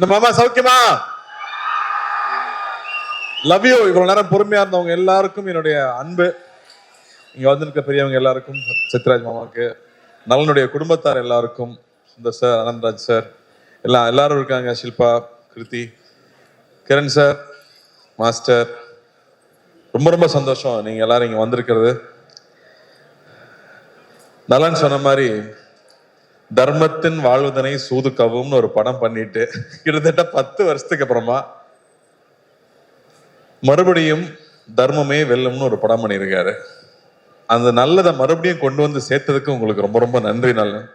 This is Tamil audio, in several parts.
இந்த மாமா சௌக்கியமா? லவ் யூ இவ்வளவு நேரம் பொறுமையா இருந்தவங்க எல்லாருக்கும் என்னுடைய அன்பு. இங்க வந்திருக்க பெரியவங்க எல்லாருக்கும் சித்ராஜ் மாமாவுக்கு நலனுடைய குடும்பத்தார் எல்லாருக்கும் இந்த சார் அனந்த்ராஜ் சார் எல்லாம் எல்லாரும் இருக்காங்க. ஷில்பா கிருத்தி கிரண் சார் மாஸ்டர் ரொம்ப ரொம்ப சந்தோஷம். நீங்க எல்லாரும் இங்க வந்திருக்கிறது. நலன் சொன்ன மாதிரி தர்மத்தின் வாழ்வதனை சூது கவும்னு ஒரு படம் பண்ணிட்டு கிட்டத்தட்ட பத்து வருஷத்துக்கு அப்புறமா மறுபடியும் தர்மமே வெல்லும்னு ஒரு படம் பண்ணியிருக்காரு. அந்த நல்லதை மறுபடியும் கொண்டு வந்து சேர்த்ததுக்கு உங்களுக்கு ரொம்ப ரொம்ப நன்றி நலன்.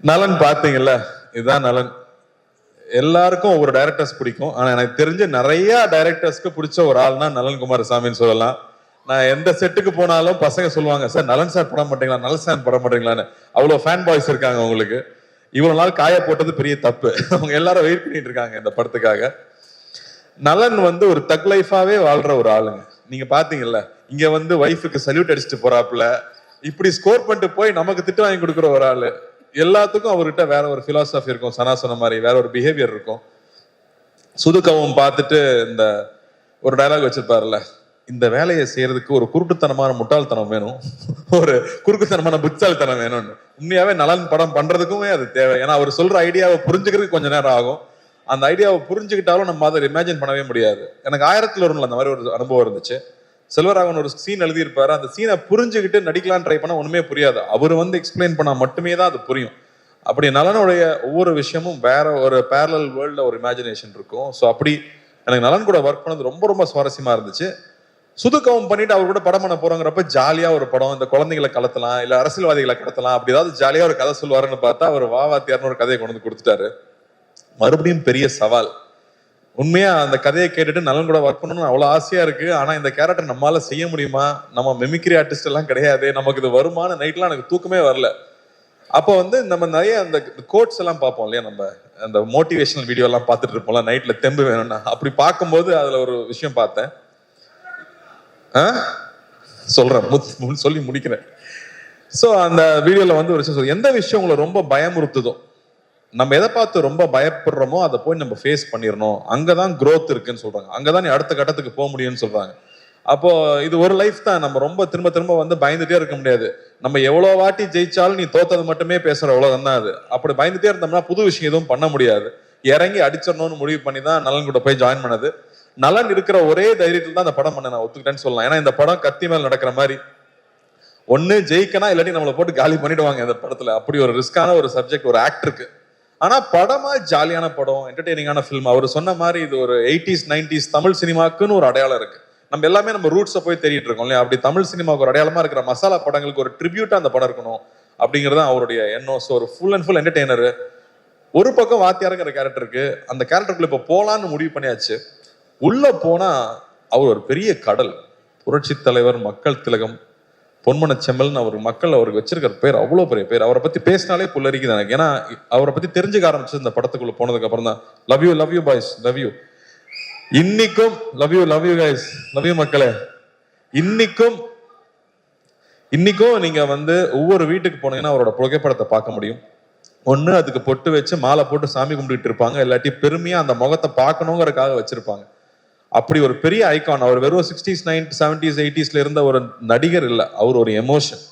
நலன் பார்த்தீங்கல்ல? இதுதான் நலன். எல்லாருக்கும் ஒவ்வொரு டைரக்டர்ஸ் பிடிக்கும். ஆனால் எனக்கு தெரிஞ்ச நிறைய டைரக்டர்ஸ்க்கு பிடிச்ச ஒரு ஆள்னா நலன் குமாரசாமின்னு சொல்லலாம். நான் எந்த செட்டுக்கு போனாலும் பசங்க சொல்லுவாங்க சார் நலன் சார் படம் மாட்டீங்களா? நலன் சார் படம் மாட்டீங்களான்னு. அவ்வளோ ஃபேன் பாய்ஸ் இருக்காங்க உங்களுக்கு. இவ்வளோ நாள் காய போட்டது பெரிய தப்பு. அவங்க எல்லாரும் வெயிட் பண்ணிட்டு இருக்காங்க இந்த படத்துக்காக. நலன் வந்து ஒரு தக் லைஃபாவே வாழ்ற ஒரு ஆளுங்க. நீங்க பாத்தீங்கல்ல இங்க வந்து ஒய்ஃபுக்கு சல்யூட் அடிச்சுட்டு போறாப்புல இப்படி ஸ்கோர் பண்ணிட்டு போய் நமக்கு திட்டு வாங்கி கொடுக்குற ஒரு ஆளு. எல்லாத்துக்கும் அவர்கிட்ட வேற ஒரு பிலாசபி இருக்கும் சனாசன மாதிரி வேற ஒரு பிஹேவியர் இருக்கும். சுதுக்கவும் பார்த்துட்டு இந்த ஒரு டைலாக் வச்சிருப்பாருல்ல இந்த வேலையை செய்யறதுக்கு ஒரு குருட்டுத்தனமான முட்டாள்தனம் வேணும். ஒரு குறுக்குத்தனமான புத்தாள்தனம் வேணும்னு. உண்மையாவே நலன் படம் பண்றதுக்குமே அது தேவை. ஏன்னா அவர் சொல்ற ஐடியாவை புரிஞ்சுக்கிறதுக்கு கொஞ்ச நேரம் ஆகும். அந்த ஐடியாவை புரிஞ்சுக்கிட்டாலும் நம்ம அதை இமேஜின் பண்ணவே முடியாது. எனக்கு ஆயிரத்துல ஒண்ணுல அந்த மாதிரி ஒரு அனுபவம் இருந்துச்சு. செல்வராகவன் ஒரு சீன் எழுதியிருப்பாரு. அந்த சீனை புரிஞ்சுக்கிட்டு நடிக்கலாம் ட்ரை பண்ணா ஒண்ணுமே புரியாது. அவர் வந்து எக்ஸ்பிளைன் பண்ணா மட்டுமே தான் அது புரியும். அப்படி நலனுடைய ஒவ்வொரு விஷயமும் வேற ஒரு பேரலல் வேர்ல்ட்ல ஒரு இமேஜினேஷன் இருக்கும். ஸோ அப்படி எனக்கு நலன் கூட ஒர்க் பண்ணது ரொம்ப ரொம்ப சுவாரஸ்யமா இருந்துச்சு. சுதுக்கவும் பண்ணிட்டு அவர் கூட படம் பண்ண போறோங்கிறப்ப ஜாலியா ஒரு படம் இந்த குழந்தைகளை கலத்தலாம் இல்ல அரசியல்வாதிகளை கடத்தலாம் அப்படி ஏதாவது ஜாலியா ஒரு கதை சொல்லுவாருன்னு பார்த்தா அவர் வாவாத்தியார்னு ஒரு கதையை கொண்டு வந்து கொடுத்துட்டாரு. மறுபடியும் பெரிய சவால். உண்மையா அந்த கதையை கேட்டுட்டு நலன் கூட ஒர்க் பண்ணணும்னு அவ்வளவு ஆசையா இருக்கு. ஆனா இந்த கேரக்டர் நம்மளால செய்ய முடியுமா? நம்ம மெமிக்ரி ஆர்டிஸ்ட் எல்லாம் கிடையாது. நமக்கு இது வருமான நைட்லாம் எனக்கு தூக்கமே வரல. அப்போ வந்து நம்ம நிறைய அந்த கோட்ஸ் எல்லாம் பார்ப்போம் இல்லையா? நம்ம அந்த மோட்டிவேஷனல் வீடியோ எல்லாம் பார்த்துட்டு இருப்போம்ல நைட்ல தெம்பு வேணும்னா. அப்படி பார்க்கும்போது அதுல ஒரு விஷயம் பார்த்தேன். ஆ? சொல்றேன். முத்- சொல்லி முடிக்கிறேன். ஸோ அந்த வீடியோல வந்து ஒரு விஷயம் சொல்றேன். எந்த விஷயம் உங்களை ரொம்ப பயமுறுத்துதோ நம்ம எதை பார்த்து ரொம்ப பயப்படுறோமோ அதை போய் நம்ம ஃபேஸ் பண்ணிடணும் அங்கே தான் க்ரோத் இருக்குன்னு சொல்கிறாங்க அங்கே தான் நீ அடுத்த கட்டத்துக்கு போக முடியும்னு சொல்கிறாங்க அப்போ இது ஒரு லைஃப் தான். நம்ம ரொம்ப திரும்ப திரும்ப வந்து பயந்துட்டே இருக்க முடியாது. நம்ம எவ்வளோ வாட்டி ஜெயிச்சாலும் நீ தோத்தது மட்டுமே பேசுகிற உலகம் தான் அது. அப்படி பயந்துட்டே இருந்தோம்னா புது விஷயம் எதுவும் பண்ண முடியாது. இறங்கி அடிச்சிடணும்னு முடிவு பண்ணி தான் நலன் கூட போய் ஜாயின் பண்ணது. நலன் இருக்கிற ஒரே தைரியத்தில் தான் அந்த படம் பண்ண நான் ஒத்துக்கிட்டேன்னு சொல்லலாம். ஏன்னா இந்த படம் கத்தி மேல் நடக்கிற மாதிரி. ஒன்று ஜெயிக்கனா இல்லாட்டி நம்மளை போட்டு காலி பண்ணிடுவாங்க இந்த படத்துல. அப்படி ஒரு ரிஸ்கான ஒரு சப்ஜெக்ட் ஒரு ஆக்டருக்கு ஆனா படமா ஜாலியான படம் என்டர்டெய்னிங்கான ஃபிலிம் அவர் சொன்ன மாதிரி இது ஒரு எயிட்டிஸ் நைன்டிஸ் தமிழ் சினிமாக்குன்னு ஒரு அடையாளம் இருக்கு. நம்ம எல்லாமே நம்ம ரூட்ஸை போய் தேடிட்டு இருக்கோம் இல்லையா? அப்படி தமிழ் சினிமாவுக்கு ஒரு அடையாளமா இருக்கிற மசாலா படங்களுக்கு ஒரு ட்ரிபியூட்டா அந்த படம் இருக்கணும் அப்படிங்கிறது தான் அவருடைய எண்ணம். ஸோ ஒரு ஃபுல் அண்ட் ஃபுல் என்டர்டெய்னர் ஒரு பக்கம் வாத்தியாருங்கிற கேரக்டருக்கு அந்த கேரக்டருக்குள்ள இப்போ போலான்னு முடிவு பண்ணியாச்சு. உள்ள போனா அவர் ஒரு பெரிய கடல். புரட்சி தலைவர் மக்கள் திலகம் பொன்மன செம்மல்னு அவர் மக்கள் அவருக்கு வச்சிருக்கிற பேர் அவ்வளோ பெரிய பேர். அவரை பத்தி பேசினாலே புல்லரிக்குது எனக்கு. ஏன்னா அவரை பத்தி தெரிஞ்சுக்க ஆரம்பிச்சு இந்த படத்துக்குள்ள போனதுக்கு அப்புறம் தான். Love you love you boys love you இன்னைக்கும் love you love you guys love you மக்களே. இன்னைக்கும் இன்னைக்கும் நீங்க வந்து ஒவ்வொரு வீட்டுக்கு போனீங்கன்னா அவரோட புகைப்படத்தை பார்க்க முடியும். ஒன்று அதுக்கு பொட்டு வச்சு மாலை போட்டு சாமி கும்பிட்டுட்டு இருப்பாங்க. இல்லாட்டி பெருமையாக அந்த முகத்தை பார்க்கணுங்கிறக்காக வச்சிருப்பாங்க. அப்படி ஒரு பெரிய ஐகான் அவர் வெறும் சிக்ஸ்டீஸ் நைன் செவன்டிஸ் எயிட்டிஸ்ல இருந்த ஒரு நடிகர் இல்லை. அவர் ஒரு எமோஷன்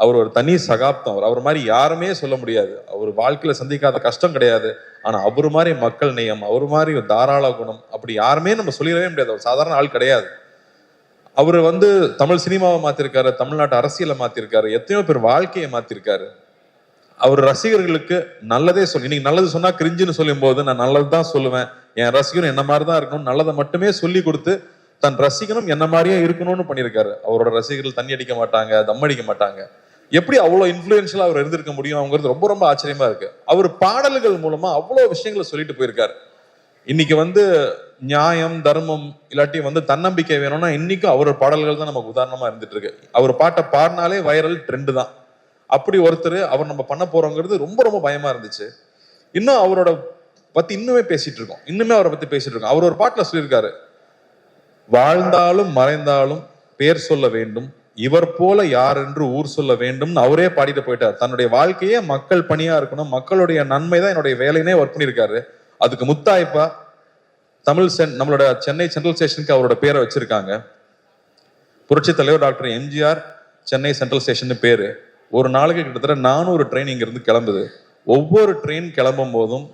அவர் ஒரு தனி சகாப்தம். அவர் அவர் மாதிரி யாருமே சொல்ல முடியாது. அவர் வாழ்க்கையில் சந்திக்காத கஷ்டம் கிடையாது. ஆனால் அவர் மாதிரி மக்கள் நேயம் அவர் மாதிரி ஒரு தாராள குணம் அப்படி யாருமே நம்ம சொல்லிடவே முடியாது. அவர் சாதாரண ஆள் கிடையாது. அவர் வந்து தமிழ் சினிமாவை மாற்றிருக்காரு தமிழ்நாட்டு அரசியலை மாற்றிருக்காரு எத்தனையோ பேர் வாழ்க்கையை மாற்றிருக்காரு அவர் ரசிகர்களுக்கு நல்லதே சொல்லி இன்னைக்கு நல்லது சொன்னால் கிரிஞ்சுன்னு சொல்லும் போது நான் நல்லது தான் சொல்லுவேன். என் ரசிகனும் என்ன மாதிரி தான் இருக்கணும் நல்லதை மட்டுமே சொல்லி கொடுத்து தன் ரசிகனும் என்ன மாதிரியே இருக்கணும்னு பண்ணியிருக்காரு. அவரோட ரசிகர்கள் தண்ணி அடிக்க மாட்டாங்க தம் அடிக்க மாட்டாங்க. எப்படி அவ்வளோ இன்ஃப்ளூயன்ஷியலாக அவர் இருந்திருக்க முடியும் அவங்கிறது ரொம்ப ரொம்ப ஆச்சரியமா இருக்கு. அவர் பாடல்கள் மூலமா அவ்வளோ விஷயங்களை சொல்லிட்டு போயிருக்காரு. இன்னைக்கு வந்து நியாயம் தர்மம் இல்லாட்டி வந்து தன்னம்பிக்கை வேணும்னா இன்னைக்கும் அவரோட பாடல்கள் தான் நமக்கு உதாரணமா இருந்துட்டு இருக்கு. அவர் பாட்டை பாடினாலே வைரல் ட்ரெண்ட் தான். அப்படி ஒருத்தர் அவர் நம்ம பண்ண போறோங்கிறது ரொம்ப ரொம்ப பயமா இருந்துச்சு. இன்னும் அவரோட பத்தி இன்னுமே பேசிட்டு இருக்கோம். இன்னுமே அவரை பத்தி பேசிட்டு இருக்கோம். அவர் ஒரு பாட்டில் சொல்லியிருக்காரு. வாழ்ந்தாலும் மறைந்தாலும் பேர் சொல்ல வேண்டும். இவர் போல யார் என்று ஊர் சொல்ல வேண்டும்னு அவரே பாடிட்டு போயிட்டார். தன்னுடைய வாழ்க்கையே மக்கள் பணியா இருக்கணும். மக்களுடைய நன்மை தான் என்னுடைய வேலையினே ஒர்க் பண்ணியிருக்காரு. அதுக்கு முத்தாய்ப்பா தமிழ் சென் நம்மளோட சென்னை சென்ட்ரல் ஸ்டேஷனுக்கு அவரோட பேரை வச்சிருக்காங்க. புரட்சி தலைவர் doctor MGR Chennai central station பேரு. ஒரு நாளைக்கு கிட்டத்தட்ட நானூறு ட்ரெயின் இங்கிருந்து கிளம்புது. ஒவ்வொரு ட்ரெயின் கிளம்பும் போதும்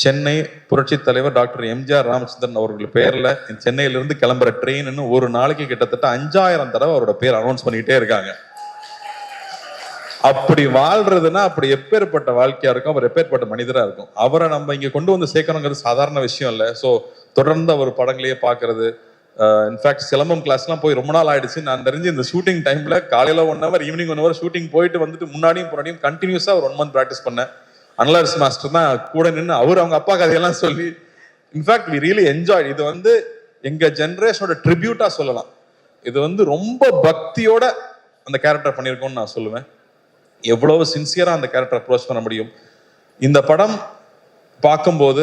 சென்னை புரட்சி தலைவர் டாக்டர் எம்ஜிஆர் ராமச்சந்திரன் அவர்கள் பேரில் சென்னையிலிருந்து கிளம்புற ட்ரெயின்னு ஒரு நாளைக்கு கிட்டத்தட்ட அஞ்சாயிரம் தடவை அவரோட பேர் அனௌன்ஸ் பண்ணிக்கிட்டே இருக்காங்க. அப்படி வாழ்றதுன்னா அப்படி எப்பேற்பட்ட வாழ்க்கையா இருக்கும்? அவர் எப்பேற்பட்ட மனிதரா இருக்கும்? அவரை நம்ம இங்க கொண்டு வந்து சேர்க்கணுங்கிறது சாதாரண விஷயம் இல்லை. ஸோ தொடர்ந்து அவர் படங்களையே பார்க்கறது இன்ஃபேக்ட் சிலம்பம் கிளாஸ்லாம் போய் ரொம்ப நாள் ஆயிடுச்சு நான் தெரிஞ்சு இந்த ஷூட்டிங் டைம்ல காலையில one hour evening one hour shooting போயிட்டு வந்துட்டு முன்னாடியும் முன்னாடியும் கண்டினியூஸா ஒரு ஒன் மந்த் ப்ராக்டிஸ் பண்ணேன். அனலர்ஸ் மாஸ்டர் தான் கூட நின்று அவர் அவங்க அப்பா கதையெல்லாம் சொல்லி இன்ஃபேக்ட் வி ரியலி என்ஜாய் இது வந்து எங்க ஜென்ரேஷனோட ட்ரிபியூட்டா சொல்லலாம். இது வந்து ரொம்ப பக்தியோட அந்த கேரக்டர் பண்ணியிருக்கோம்னு நான் சொல்லுவேன். எவ்வளவு சின்சியரா அந்த கேரக்டர் அப்ரோச் பண்ண முடியும். இந்த படம் பார்க்கும்போது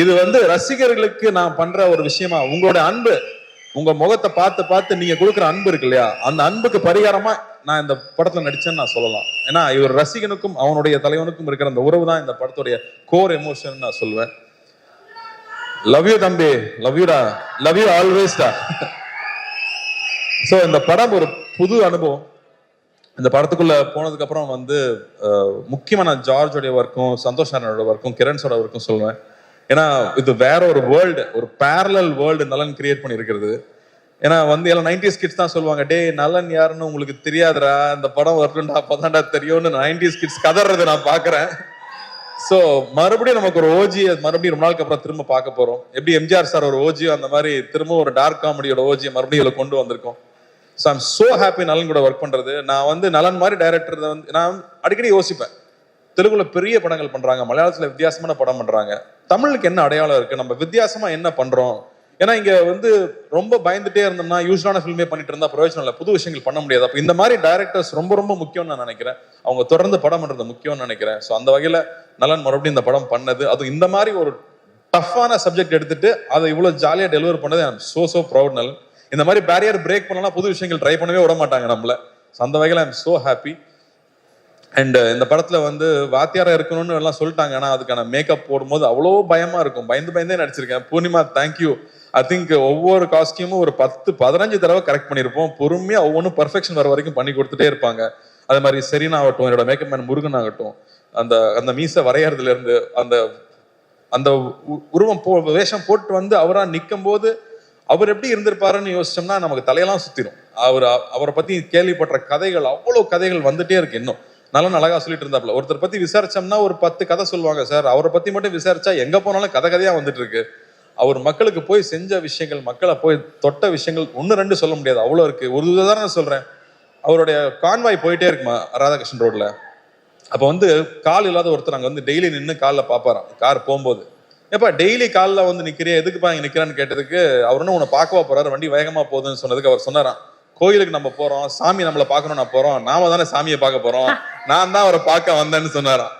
இது வந்து ரசிகர்களுக்கு நான் பண்ற ஒரு விஷயமா? உங்களோட அன்பு. உங்க முகத்தை பார்த்து பார்த்து நீங்க கொடுக்குற அன்பு இருக்கு இல்லையா? அந்த அன்புக்கு பரிகாரமா நான் இந்த படத்துல நடிச்சேன்னு நான் சொல்லலாம். ஏன்னா இவர் ரசிகனுக்கும் அவனுடைய தலைவனுக்கும் இருக்கிற அந்த உறவு தான் இந்த படத்துடைய கோர் எமோஷன் நான் சொல்லுவேன் லவ் யூ தம்பி. லவ் யூடா லவ் யூ ஆல்வேஸ்டா ஸோ இந்த படம் ஒரு புது அனுபவம். இந்த படத்துக்குள்ள போனதுக்கு அப்புறம் வந்து முக்கியமான ஜார்ஜோடைய ஒர்க்கும் சந்தோஷ் அண்ணனோட ஒர்க்கும் கிரண்ஸோட ஒர்க்கும் சொல்லுவேன் ஏன்னா இது வேற ஒரு வேர்ல்டு ஒரு பேரலல் வேர்ல்டு நலன் கிரியேட் பண்ணியிருக்கிறது. ஏன்னா வந்து எல்லாம் நைன்டிஸ் கிட்ஸ் தான் சொல்லுவாங்க டே நலன் யாருன்னு உங்களுக்கு தெரியாதுடா இந்த படம் வரட்டும்டா அப்பதான்டா தெரியும்னு நைன்டிஸ் கிட்ஸ் கதறது நான் பாக்குறேன். ஸோ மறுபடியும் நமக்கு ஒரு ஓஜி மறுபடியும் ரொம்ப நாளுக்கு அப்புறம் திரும்ப பார்க்க போறோம். எப்படி எம்ஜிஆர் சார் ஒரு ஓஜியோ அந்த மாதிரி திரும்ப ஒரு டார்க் காமெடியோட ஓஜியை மறுபடியும் இதில் கொண்டு வந்திருக்கோம். ஸோ ஐம் சோ ஹாப்பி நலன் கூட ஒர்க் பண்றது. நான் வந்து நலன் மாதிரி டைரக்டர் வந்து நான் அடிக்கடி யோசிப்பேன். தெலுங்குல பெரிய படங்கள் பண்றாங்க மலையாளத்துல வித்தியாசமான படம் பண்றாங்க. தமிழுக்கு என்ன அடையாளம் இருக்கு? நம்ம வித்தியாசமா என்ன பண்றோம்? ஏன்னா இங்க வந்து ரொம்ப பயந்துட்டே இருந்தோம்னா யூஸ்வலான ஃபில்மே பண்ணிட்டு இருந்தா பிரயோஜனம் இல்லை. புது விஷயங்கள் பண்ண முடியாது. அப்போ இந்த மாதிரி டைரக்டர்ஸ் ரொம்ப ரொம்ப முக்கியம்னு நான் நினைக்கிறேன். அவங்க தொடர்ந்து படம் பண்றது முக்கியம்னு நினைக்கிறேன். ஸோ அந்த வகையில நலன் மறுபடியும் இந்த படம் பண்ணது. அது இந்த மாதிரி ஒரு டஃப்பான சப்ஜெக்ட் எடுத்துட்டு அதை இவ்வளவு ஜாலியா டெலிவர் பண்ணது சோ சோ ப்ரௌட் நலன். இந்த மாதிரி பேரியர் பிரேக் பண்ணலாம் புது விஷயங்கள் ட்ரை பண்ணவே விட மாட்டாங்க நம்மள. அந்த அந்த I am so happy and uh, இந்த படத்துல வந்து வாத்தியாரா இருக்கணும்னு எல்லாம் சொல்லிட்டாங்க. ஆனா அதுக்கான மேக்கப் போடும்போது அவ்வளோ பயமா இருக்கும். பயந்து பயந்தே நடிச்சிருக்கேன். பூர்ணிமா தேங்க்யூ ஐ திங்க் ஒவ்வொரு காஸ்டியூமும் ஒரு பத்து பதினஞ்சு தடவை கரெக்ட் பண்ணியிருப்போம் பொறுமையா ஒவ்வொன்றும் பர்ஃபெக்ஷன் வர வரைக்கும் பண்ணி கொடுத்துட்டே இருப்பாங்க. அதே மாதிரி செரீனா ஆகட்டும் என்னோட மேக்கப் மேன் முருகன் ஆகட்டும் அந்த அந்த மீசை வரையறதுல இருந்து அந்த அந்த உ- உருவம் போ வேஷம் போட்டு வந்து அவரா நிற்கும் போது அவர் எப்படி இருந்திருப்பாருன்னு யோசிச்சோம்னா நமக்கு தலையெல்லாம் சுத்திரும். அவர் அவரை பத்தி கேள்விப்பட்ட கதைகள் அவ்வளோ கதைகள் வந்துட்டே இருக்கு இன்னும். நல்ல அழகா சொல்லிட்டு இருந்தாப்ல ஒருத்தர் பத்தி விசாரிச்சோம்னா ஒரு பத்து கதை சொல்லுவாங்க சார். அவரை பத்தி மட்டும் விசாரிச்சா எங்க போனாலும் கதை கதையா வந்துட்டு இருக்கு அவர் மக்களுக்கு போய் செஞ்ச விஷயங்கள் மக்களை போய் தொட்ட விஷயங்கள் ஒன்று ரெண்டு சொல்ல முடியாது. அவ்வளோ இருக்கு. ஒரு உதாரணம் சொல்றேன். அவருடைய கான்வாய் போயிட்டே இருக்குமா ராதாகிருஷ்ணன் ரோட்ல? அப்போ வந்து கால் இல்லாத ஒருத்தர் அங்கே வந்து டெய்லி நின்று காலில் பார்ப்பாராம் கார் போகும்போது. ஏப்பா டெய்லி காலில் வந்து நிற்கிறேன் எதுக்குப்பா இங்கே நிற்கிறான்னு கேட்டதுக்கு அவர் என்ன உன்னை பார்க்கவா போறாரு? வண்டி வேகமாக போகுதுன்னு சொன்னதுக்கு அவர் சொன்னாராம். கோயிலுக்கு நம்ம போறோம் சாமி நம்மள பார்க்கணும் நான் போறோம் நாம தானே சாமியை பார்க்க போறோம் நான் தான் அவரை பார்க்க வந்தேன்னு சொன்னாராம்.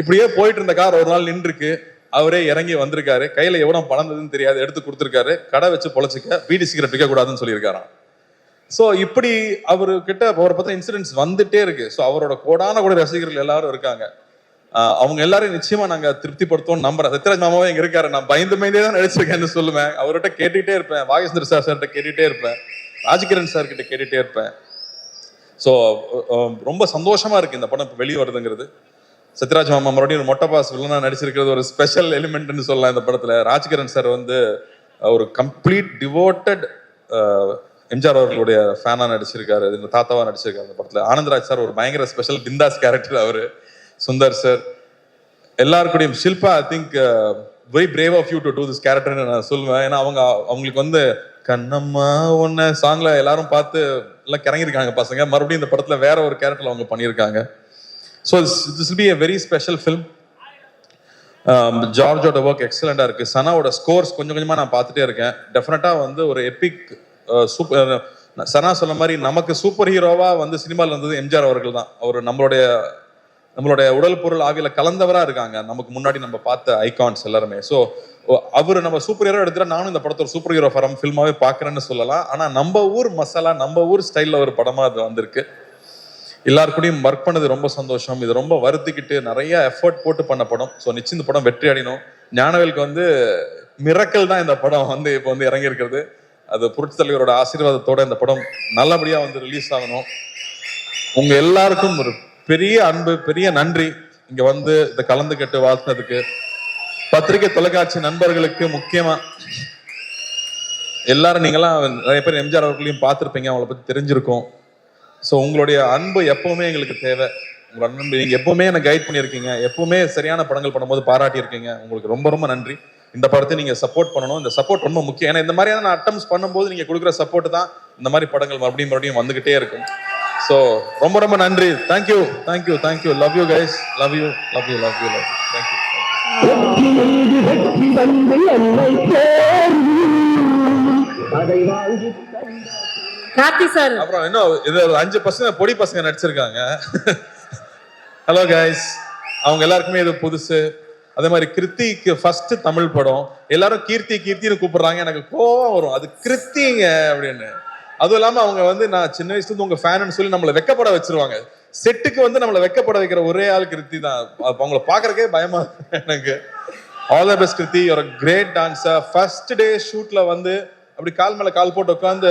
இப்படியே போயிட்டு இருந்த கார் ஒரு நாள் நின்றுருக்கு. அவரே இறங்கி வந்திருக்காரு. கையில எவ்வளவு பணம் இருந்ததுன்னு தெரியாது எடுத்து கொடுத்துருக்காரு. கடை வச்சு பொழைச்சிக்க வீடு சீக்கிரம் விற்க கூடாதுன்னு சொல்லியிருக்காராம். ஸோ இப்படி அவரு கிட்ட அவரை பத்தின இன்சிடென்ட்ஸ் வந்துட்டே இருக்கு. ஸோ அவரோட கோடான கூட ரசிகர்கள் எல்லாரும் இருக்காங்க. அவங்க எல்லாரும் நிச்சயமா நாங்க திருப்திப்படுத்தோம் நம்புறேன். சத்யராஜ் மாமாவே இங்க இருக்காரு. நான் பயந்து பயந்தே தான் நடிச்சிருக்கேன்னு சொல்லுவேன். அவர்கிட்ட கேட்டுட்டே இருப்பேன். வாகேந்திர சார் சார்கிட்ட கேட்டுட்டே இருப்பேன். ராஜகிரண் சார் கிட்ட கேட்டுட்டே இருப்பேன். ஸோ ரொம்ப சந்தோஷமா இருக்கு இந்த படம் வெளியே வருதுங்கிறது. சத்யராஜ் மாமா மறுபடியும் ஒரு மொட்டை பாஸ் வில்லனா நடிச்சிருக்கிறது ஒரு ஸ்பெஷல் எலிமெண்ட்னு சொல்லலாம் இந்த படத்துல. ராஜ்கிரண் சார் வந்து ஒரு கம்ப்ளீட் டிவோட்டட் எம்ஜிஆர் அவர்களுடைய ஃபேனா நடிச்சிருக்காரு. இந்த தாத்தாவா நடிச்சிருக்காரு அந்த படத்துல. ஆனந்த்ராஜ் சார் ஒரு பயங்கர ஸ்பெஷல் பிந்தாஸ் கேரக்டர் அவரு. Sundar sir எல்லாருக்கூடையும் Shilpa I think very brave of you to do this கேரக்டர்னு நான் சொல்லுவேன். ஏன்னா அவங்க அவங்களுக்கு வந்து கண்ணம்மா உன்ன சாங்ல எல்லாரும் பார்த்து எல்லாம் கிறங்கிருக்காங்க பசங்க. மறுபடியும் இந்த படத்துல வேற ஒரு கேரக்டர்ல அவங்க பண்ணியிருக்காங்க. So this be a very special film ஜார்ஜோட work எக்ஸலண்டா இருக்கு. சனாவோட ஸ்கோர்ஸ் கொஞ்சம் கொஞ்சமா நான் பார்த்துட்டே இருக்கேன். டெஃபினட்டா வந்து ஒரு எபிக் சூப்பர் சனா சொன்ன மாதிரி நமக்கு சூப்பர் ஹீரோவா வந்து சினிமாவில் இருந்தது எம்ஜிஆர் அவர்கள் தான். அவர் நம்மளுடைய நம்மளுடைய உடல் பொருள் ஆவியில கலந்தவரா இருக்காங்க. நமக்கு முன்னாடி நம்ம பார்த்த ஐகான்ஸ் எல்லாருமே. ஸோ அவர் நம்ம சூப்பர் ஹீரோ எடுத்துட்டா நானும் இந்த படத்தை ஒரு சூப்பர் ஹீரோ படம் ஃபில்மாவே பார்க்குறேன்னு சொல்லலாம். ஆனால் நம்ம ஊர் மசாலா நம்ம ஊர் ஸ்டைலில் ஒரு படமாக அது வந்திருக்கு. எல்லார் கூடயும் ஒர்க் பண்ணது ரொம்ப சந்தோஷம். இது ரொம்ப வருத்திக்கிட்டு நிறைய எஃபர்ட் போட்டு பண்ண படம். ஸோ நிச்சயம் இந்த படம் வெற்றி அடையணும். ஞானவேலுக்கு வந்து மிரக்கல் தான் இந்த படம் வந்து இப்போ வந்து இறங்கியிருக்கிறது. அது புரட்சி தலைவரோட ஆசீர்வாதத்தோட இந்த படம் நல்லபடியாக வந்து ரிலீஸ் ஆகணும். உங்கள் எல்லாருக்கும் ஒரு பெரிய அன்பு பெரிய நன்றி. இங்கே வந்து இதை கலந்துக்கிட்டு வாழ்த்துனதுக்கு பத்திரிகை தொலைக்காட்சி நண்பர்களுக்கு முக்கியமா எல்லாரும் நீங்களாம் நிறைய பேர் எம்ஜிஆர் அவர்களையும் பார்த்துருப்பீங்க அவங்கள பத்தி தெரிஞ்சிருக்கும். ஸோ உங்களுடைய அன்பு எப்பவுமே எங்களுக்கு தேவை. உங்களோட அன்பு நீங்க எப்பவுமே எனக்கு கைட் பண்ணியிருக்கீங்க. எப்பவுமே சரியான படங்கள் பண்ணும்போது பாராட்டி இருக்கீங்க உங்களுக்கு ரொம்ப ரொம்ப நன்றி. இந்த படத்தை நீங்க சப்போர்ட் பண்ணணும். இந்த சப்போர்ட் ரொம்ப முக்கியம். ஏன்னா இந்த மாதிரியான அட்டம்ஸ் பண்ணும்போது நீங்க கொடுக்குற சப்போர்ட் தான் இந்த மாதிரி படங்கள் மறுபடியும் மறுபடியும் வந்துகிட்டே இருக்கும். ஸோ ரொம்ப ரொம்ப நன்றி. Thank you thank you thank you love you guys love you love you love you love thank you என்னை அதை வாங்கி கார்த்தி சார். அப்புறம் இன்னும் இது ஒரு அஞ்சு பசங்க பொடி பசங்க நடிச்சிருக்காங்க. ஹலோ கைஸ் அவங்க எல்லாருக்குமே இது புதுசு. அதே மாதிரி கிருத்திக்கு ஃபர்ஸ்ட் தமிழ் படம். எல்லாரும் கீர்த்தி கீர்த்தின்னு கூப்பிடுறாங்க. எனக்கு கோவம் வரும். அது கிருத்திங்க அப்படின்னு. அதுவும் இல்லாம அவங்க வந்து நான் சின்ன வயசுல இருந்து உங்க ஃபேன்னு சொல்லி நம்மளை வெக்கப்பட வச்சிருவாங்க. செட்டுக்கு வந்து நம்மளை வெக்கப்பட வைக்கிற ஒரே ஆள் கிருத்தி தான் அவங்கள பாக்குறக்கே பயமா இருக்கு எனக்கு. ஆல் த பெஸ்ட் கிருத்தி ஒரு கிரேட் டான்ஸர் ஃபர்ஸ்ட் டே ஷூட்ல வந்து அப்படி கால் மேல கால் போட்டு உட்காந்து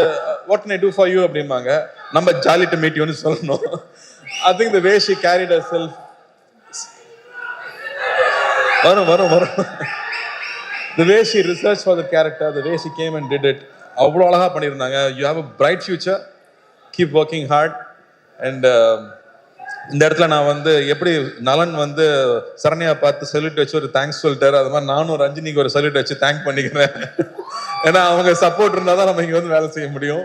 வாட் நை டூ ஃபார் யூ அப்படிம்பாங்க. நம்ம ஜாலி டு மீட் யூன்னு சொல்லணும். I think the way she carried a self வரும் வரும் வரும். The way she research for the character the way she came and did it அவ்வளோ அழகாக பண்ணியிருந்தாங்க. You have a bright future keep working hard and இந்த இடத்துல நான் வந்து எப்படி நலன் வந்து சரண்யா பார்த்து சல்யூட் வச்சு ஒரு தேங்க்ஸ் சொல்லிட்டாரு அது மாதிரி நானும் ரஞ்சினிக்கு ஒரு சல்யூட் வச்சு தேங்க் பண்ணிக்கிறேன். ஏன்னா அவங்க சப்போர்ட் இருந்தால் தான் நம்ம இங்கே வந்து வேலை செய்ய முடியும்.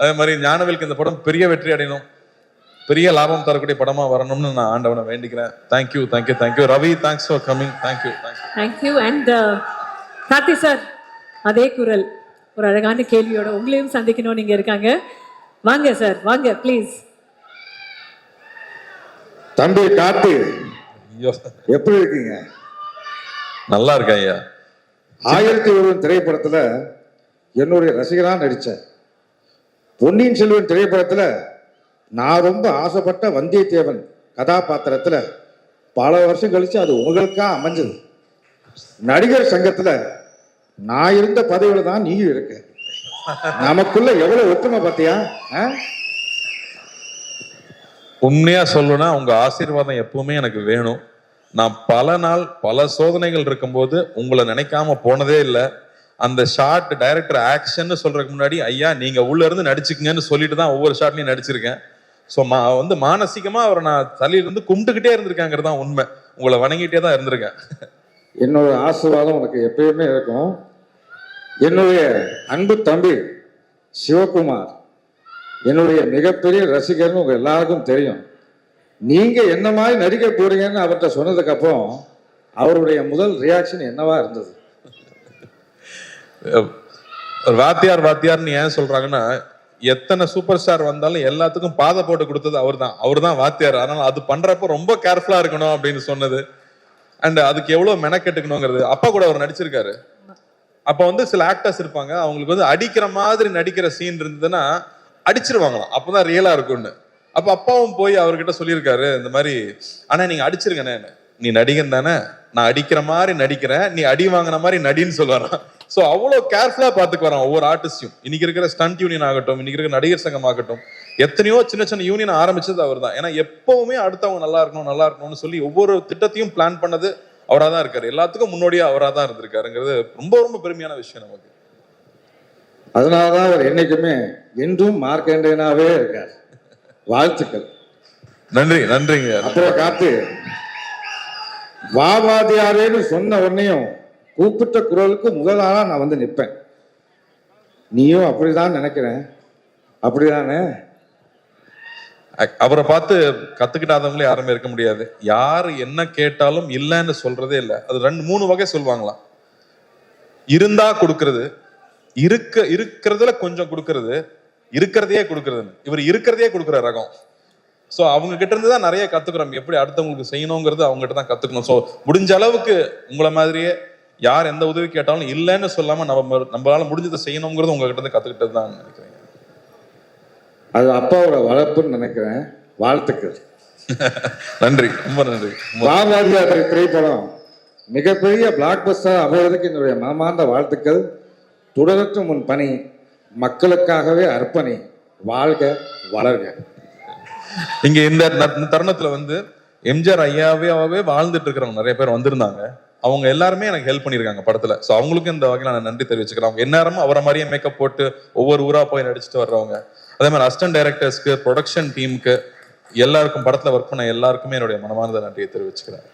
அதே மாதிரி ஞானவேலுக்கு இந்த படம் பெரிய வெற்றி அடையணும். பெரிய லாபம் தரக்கூடிய படமா வரணும்னு நான் ஆண்டவனை வேண்டிக்கிறேன். Thank you thank you thank you Ravi thanks for coming thank you thank you thank you and Karthi sir அதே குரல். ஒரு அழகான கேள்வியோட உங்களையும் சந்திக்கணும் நீங்க இருக்காங்க. வாங்க சார் வாங்க ப்ளீஸ் தம்பி காத்து எப்படி இருக்கீங்க? நல்லா இருக்கேன் ஐயா. ஆயிரத்தி ஒருவன் திரைப்படத்துல என்னுடைய ரசிகரா நடிச்சேன். பொன்னியின் செல்வன் திரைப்படத்துல நான் ரொம்ப ஆசைப்பட்ட வந்தியத்தேவன் கதாபாத்திரத்துல பல வருஷம் கழிச்சு அது உங்களுக்கா அமைஞ்சது. நடிகர் சங்கத்துல நான் இருந்த பதவியில தான் நீயும் இருக்க. நமக்குள்ள எவ்வளவு ஒற்றுமை பார்த்தியா? உண்மையாக உண்மையா சொல்லணும்னா உங்க ஆசீர்வாதம் எப்பவுமே எனக்கு வேணும். நான் பல நாள் பல சோதனைகள் இருக்கும்போது உங்களை நினைக்காம போனதே இல்லை. அந்த ஷார்ட் டைரக்டர் ஆக்ஷன் சொல்றதுக்கு முன்னாடி ஐயா நீங்க உள்ள இருந்து நடிச்சுக்கங்கன்னு சொல்லிட்டு தான் ஒவ்வொரு ஷாட்லையும் நடிச்சிருக்கேன். ஸோ மா வந்து மானசீகமா அவரை நான் தலையிலிருந்து கும்பிட்டுக்கிட்டே இருந்திருக்காங்கிறது தான் உண்மை. உங்களை வணங்கிட்டே தான் இருந்திருக்கேன். என்னோட ஆசீர்வாதம் உனக்கு எப்பயுமே இருக்கும். என்னுடைய அன்பு தம்பி சிவகுமார் என்னுடைய மிகப்பெரிய ரசிகர்னு உங்க எல்லாருக்கும் தெரியும். நீங்க என்ன மாதிரி நடிக்க போறீங்கன்னு அவர்கிட்ட சொன்னதுக்கு அப்புறம் அவருடைய முதல் ரியாக்ஷன் என்னவா இருந்தது? வாத்தியார் வாத்தியார்னு ஏன் சொல்றாங்கன்னா எத்தனை சூப்பர் ஸ்டார் வந்தாலும் எல்லாத்துக்கும் பாதை போட்டு கொடுத்தது அவர் தான் அவர் தான் வாத்தியார். அதனால அது பண்றப்ப ரொம்ப கேர்ஃபுல்லா இருக்கணும் அப்படின்னு சொன்னது. அண்ட் அதுக்கு எவ்வளவு மெனக்கெட்டுக்கணுங்கிறது. அப்பா கூட அவர் நடிச்சிருக்காரு. அப்ப வந்து சில ஆக்டர்ஸ் இருப்பாங்க. அவங்களுக்கு வந்து அடிக்கிற மாதிரி நடிக்கிற சீன் இருந்ததுன்னா அடிச்சிருவாங்களாம். அப்பதான் ரியலா இருக்கும்னு. அப்ப அப்பாவும் போய் அவர்கிட்ட சொல்லியிருக்காரு இந்த மாதிரி ஆனா நீங்க அடிச்சிருங்கண்ணே நீ நடிகன் தானே. நான் அடிக்கிற மாதிரி நடிக்கிறேன். நீ அடி வாங்கின மாதிரி நடின்னு சொல்லுவாராம். ஸோ அவ்வளோ கேர்ஃபுல்லாக பார்த்துக்கு வரான் ஒவ்வொரு ஆர்டிஸ்டையும் இன்னைக்கு இருக்கிற ஸ்டண்ட் யூனியன் ஆகட்டும் இன்னைக்கு இருக்கிற நடிகர் சங்கம் ஆகட்டும் எத்தனையோ சின்ன சின்ன யூனியன் ஆரம்பிச்சது அவர் தான் ஏன்னா எப்பவுமே அடுத்தவங்க நல்லா இருக்கணும் நல்லா இருக்கணும்னு சொல்லி ஒவ்வொரு திட்டத்தையும் பிளான் பண்ணது அவராக தான் இருக்காரு. எல்லாத்துக்கும் முன்னோடியாக அவராக தான் இருந்திருக்காருங்கிறது ரொம்ப ரொம்ப பெருமையான விஷயம் நமக்கு. அதனாலதான் அவர் என்னைக்குமே என்றும் மார்க்கண்டேனாவே இருக்கார். வாழ்த்துக்கள். நன்றி நன்றிங்க. அப்புறம் காத்து வாவாதியாரேன்னு சொன்ன உடனேயும் கூப்பிட்ட குரலுக்கு முதல் நான் வந்து நிற்பேன். நீயும் அப்படிதான் நினைக்கிறேன். அப்படிதானே? அவரை பார்த்து கத்துக்கிட்டாதவங்களே யாருமே இருக்க முடியாது. யார் என்ன கேட்டாலும் இல்லைன்னு சொல்றதே இல்லை. அது ரெண்டு மூணு வகை சொல்லுவாங்களாம் இருந்தா கொடுக்கறது இருக்க இருக்கிறதுல கொஞ்சம் கொடுக்கறது இருக்கிறதையே கொடுக்கறது இவர் இருக்கிறதையே கொடுக்குற ரகம். ஸோ அவங்க கிட்ட இருந்து தான் நிறைய கத்துக்கிறோம். எப்படி அடுத்தவங்களுக்கு செய்யணுங்கிறது அவங்க கிட்ட தான் கத்துக்கணும். ஸோ முடிஞ்ச அளவுக்கு உங்களை மாதிரியே யார் எந்த உதவி கேட்டாலும் இல்லைன்னு சொல்லாம நம்ம நம்மளால முடிஞ்சதை செய்யணுங்கிறது உங்ககிட்ட இருந்து கத்துக்கிட்டது தான் நினைக்கிறேன். அது அப்பாவோட வளர்ப்புன்னு நினைக்கிறேன். வாழ்த்துக்கள். நன்றி. ரொம்ப நன்றி. திரைப்படம் மிகப்பெரிய பிளாக் பஸ்டர் அமைவதற்கு என்னுடைய மனமார்ந்த வாழ்த்துக்கள். தொடரட்டும் உன் பணி மக்களுக்காகவே அர்ப்பணி. வாழ்க வளர்க. இங்க இந்த இந்த தருணத்துல வந்து எம்ஜிஆர் ஐயாவே வாழ்ந்துட்டு இருக்கிறவங்க நிறைய பேர் வந்திருந்தாங்க. அவங்க எல்லாருமே எனக்கு ஹெல்ப் பண்ணியிருக்காங்க படத்துல. ஸோ அவங்களுக்கும் இந்த வகையில் நான் நன்றி தெரிவிச்சுக்கிறேன். அவங்க எந்நேரமும் அவரை மாதிரியே மேக்கப் போட்டு ஒவ்வொரு ஊரா போய் நடிச்சுட்டு வர்றவங்க. அதே மாதிரி அசிஸ்டன்ட் டைரக்டர்ஸ்க்கு ப்ரொடக்ஷன் டீமுக்கு எல்லாருக்கும் படத்துல ஒர்க் பண்ண எல்லாருக்குமே என்னுடைய மனமார்ந்த நன்றியை தெரிவிச்சுக்கிறேன்.